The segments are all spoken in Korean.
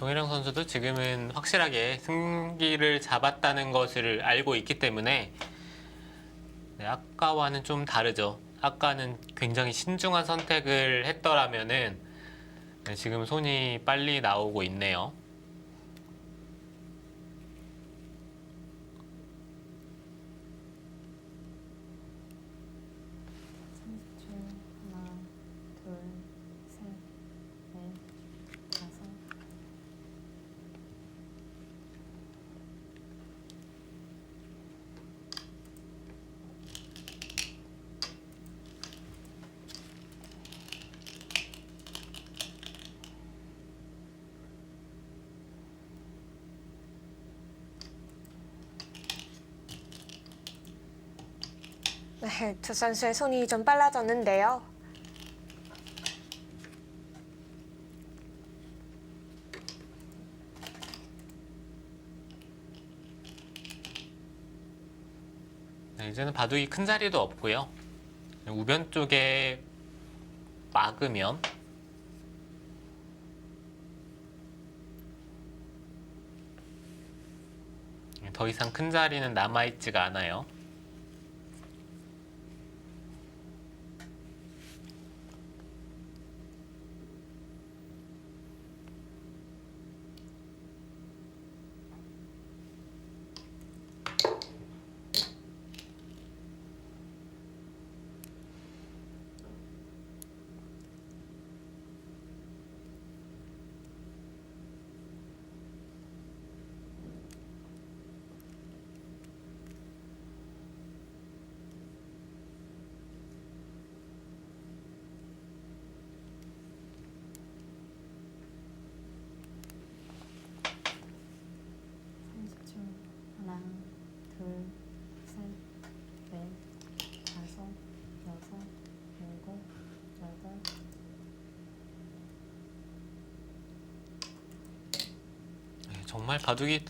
송혜령 선수도 지금은 확실하게 승기를 잡았다는 것을 알고 있기 때문에 네, 아까와는 좀 다르죠. 아까는 굉장히 신중한 선택을 했더라면은 네, 지금 손이 빨리 나오고 있네요. 네, 두 선수의 손이 좀 빨라졌는데요. 네, 이제는 바둑이 큰 자리도 없고요. 우변 쪽에 막으면 더 이상 큰 자리는 남아있지가 않아요. 정말 바둑이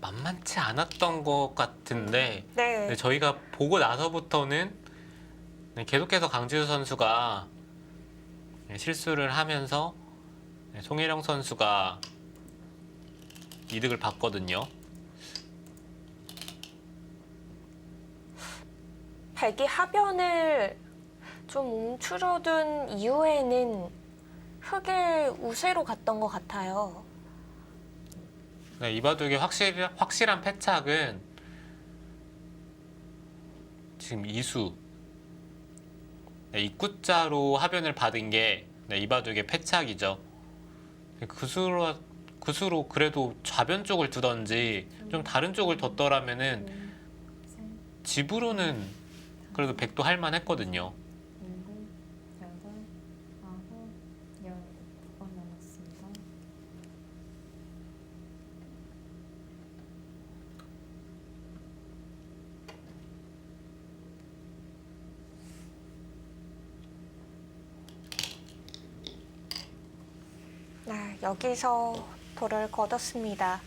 만만치 않았던 것 같은데 네. 네, 저희가 보고 나서부터는 네, 계속해서 강지우 선수가 네, 실수를 하면서 네, 송혜령 선수가 이득을 봤거든요. 백이 하변을 좀 움츠러든 이후에는 흑의 우세로 갔던 것 같아요. 네, 이 바둑의 확실, 확실한 패착은 지금 이수 네, 입구자로 하변을 받은 게 네, 이 바둑의 패착이죠. 네, 그 수로 그 수로 그래도 좌변 쪽을 두던지 좀 다른 쪽을 뒀더라면은 둘, 셋, 집으로는 그래도 백도 할만했거든요. 일곱, 여덟, 아홉, 열. 두 번 남았습니다. 네, 여기서 돌을 거뒀습니다.